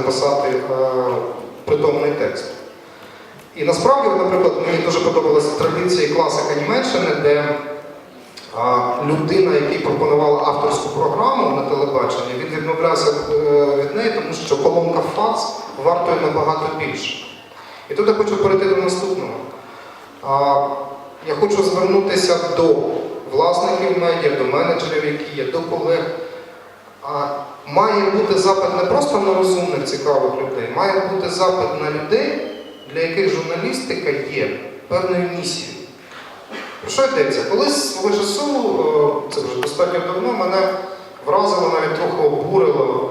написати е, притомний текст. І насправді, наприклад, мені дуже подобалася традиція і класика Німеччини, де людина, який пропонувала авторську програму на телебаченні, він відмовлявся е, від неї, тому що колонка факс вартує набагато більше. І тут я хочу перейти до наступного. Я хочу звернутися до власників медіа, до менеджерів, які є, до колег. А, має бути запит не просто на розумних, цікавих людей, має бути запит на людей, для яких журналістика є певною місією. Про що йдеться? Колись свого часу, е, це вже достатньо давно, мене вразило, навіть трохи обурило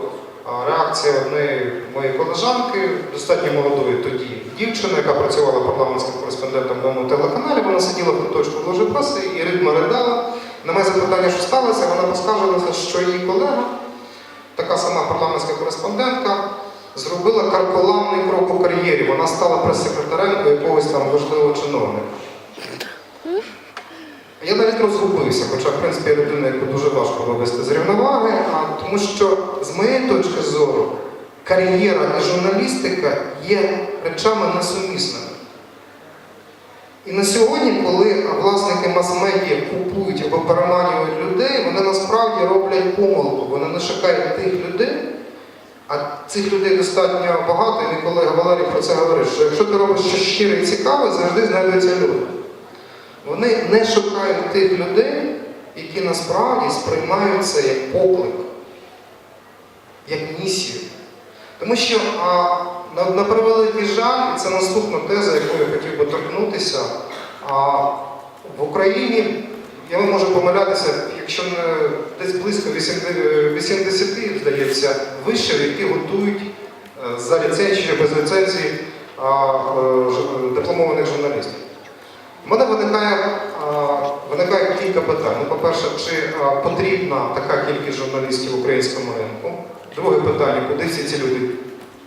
реакція однієї моєї колежанки, достатньо молодої тоді дівчини, яка працювала парламентським кореспондентом на моєму телеканалі. Вона сиділа в куточку в ложі преси і ритма ридала. На моє запитання, що сталося, вона поскаржилася, що її колега, сама парламентська кореспондентка, зробила карколамний крок у кар'єрі. Вона стала прес-секретарем якогось там важливого чиновника. Я навіть розгубився, хоча, в принципі, я людина, яку дуже важко вивести з рівноваги, а тому що з моєї точки зору кар'єра і журналістика є речами несумісними. І на сьогодні, коли власники мас-медіа купують або переманюють людей, вони насправді роблять помилку. Вони не шукають тих людей, а цих людей достатньо багато, і мій колега Валерій про це говорить, що якщо ти робиш щось щире і цікаве, завжди знайдуться люди. Вони не шукають тих людей, які насправді сприймають це як поклик, як місію. Тому що а, на, на превеликий жаль, і це наступна теза, яку я хотів би торкнутися, а, в Україні, я можу помилятися, якщо не десь близько 80, 80 здається, вишів, які готують е, за ліцензією, без ліцензії е, дипломованих журналістів. У мене виникає, виникає кілька питань. Ну, по-перше, чи потрібна така кількість журналістів в українському ринку? Друге питання, куди всі ці люди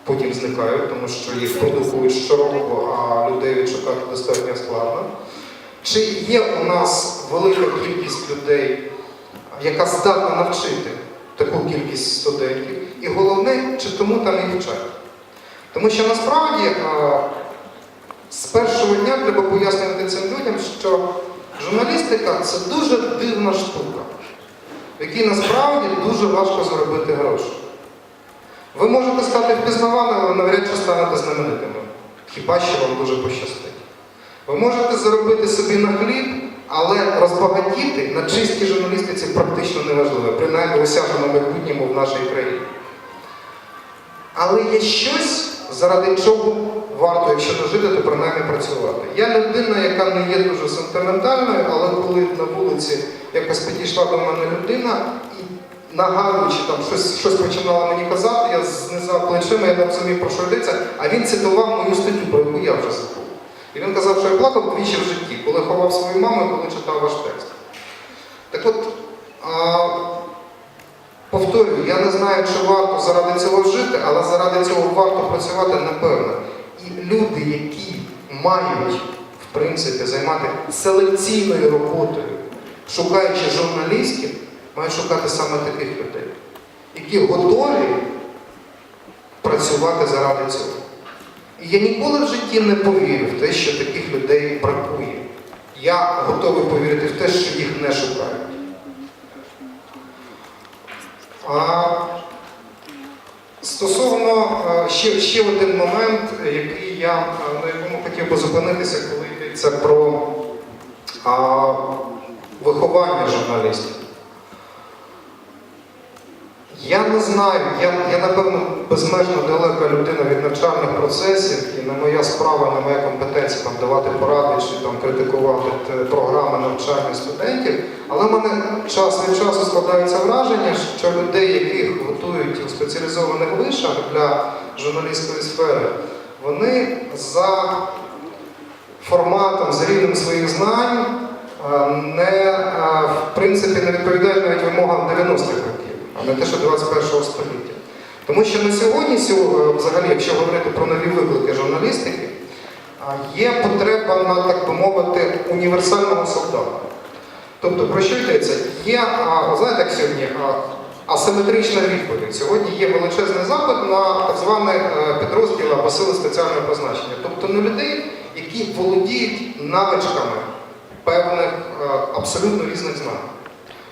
потім зникають, тому що їх продукують щороку, а людей відшукати достатньо складно. Чи є у нас велика кількість людей, яка здатна навчити таку кількість студентів? І головне, чи тому там їх вчать? Тому що насправді з першого дня треба пояснювати цим людям, що журналістика це дуже дивна штука, в якій насправді дуже важко заробити гроші. Ви можете стати впізнаваними, але навряд чи станете знаменитими. Хіба що вам дуже пощастить. Ви можете заробити собі на хліб, але розбагатіти на чистій журналістиці практично неможливо, принаймні в осяжному майбутньому в нашій країні. Але є щось, заради чого варто, якщо не жити, то принаймні працювати. Я людина, яка не є дуже сентиментальною, але коли на вулиці якось підійшла до мене людина і нагадуючи там щось, щось починала мені казати, я знизав плечима, я не розумів, про що йдеться, а він цитував мою статтю, про яку я вже забув. І він казав, що я плакав двічі в житті, коли ховав свою маму, і коли читав ваш текст. Так от, а, повторюю, я не знаю, чи варто заради цього жити, але заради цього варто працювати напевно. І люди, які мають, в принципі, займати селекційною роботою, шукаючи журналістів, мають шукати саме таких людей, які готові працювати заради цього. І я ніколи в житті не повірю в те, що таких людей бракує. Я готовий повірити в те, що їх не шукають. А стосовно е, ще, ще один момент, е, який я, е, на якому хотів би зупинитися, коли йдеться про а, виховання журналістів. Я не знаю, я, я напевно безмежно далека людина від навчальних процесів, і не моя справа, не моя компетенція там давати поради чи там критикувати програми навчання студентів. Але в мене час від часу складається враження, що людей, яких готують у спеціалізованих вишах для журналістської сфери, вони за форматом, за рівнем своїх знань е, не, е, в принципі, не відповідають навіть вимогам 90-х років, а не те, що 21-го століття. Тому що на сьогодні, е, взагалі, якщо говорити про нові виклики журналістики, є потреба на, так би мовити, універсального солдата. Тобто, про що йдеться? Є, знаєте, як сьогодні, асиметрична відповідь. Сьогодні є величезний запит на так званий е, підрозділ або сили спеціального призначення. Тобто на людей, які володіють навичками певних е, абсолютно різних знань.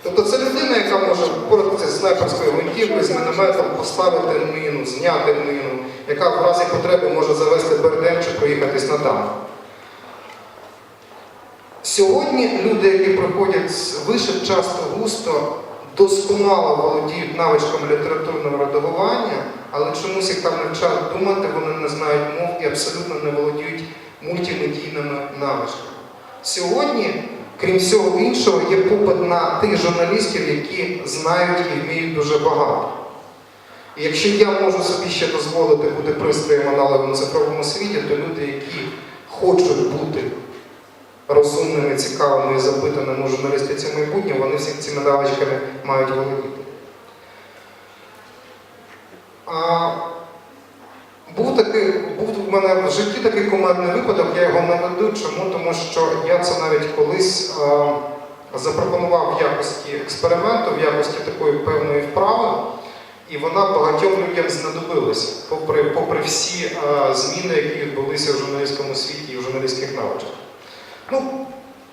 Тобто це людина, яка може впоратися з снайперською гвинтівкою, з мінометом, поставити міну, зняти міну, яка в разі потреби може завести БРДМ чи проїхатись на танк. Сьогодні люди, які приходять з вище часто густо, досконало володіють навичками літературного редагування, але чомусь їх там не вчать думати, вони не знають мов і абсолютно не володіють мультимедійними навичками. Сьогодні, крім всього іншого, є попит на тих журналістів, які знають і вміють дуже багато. І якщо я можу собі ще дозволити бути пристроєм аналогом цифровому світі, то люди, які хочуть бути розумними, цікавими і запитаними у журналістиці майбутнього, вони всі цими навичками мають володіти. А, був такий, у мене в житті такий кумедний випадок, я його наведу. Чому? Тому що я це навіть колись а, запропонував в якості експерименту, в якості такої певної вправи, і вона багатьом людям знадобилася, попри, попри всі а, зміни, які відбулися в журналістському світі і в журналістських навичках. Ну,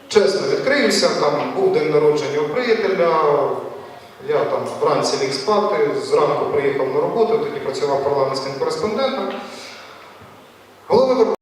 чесно відкриюся, там був день народження у приятеля, я там вранці ліг спати, зранку приїхав на роботу, тоді працював парламентським кореспондентом. Голови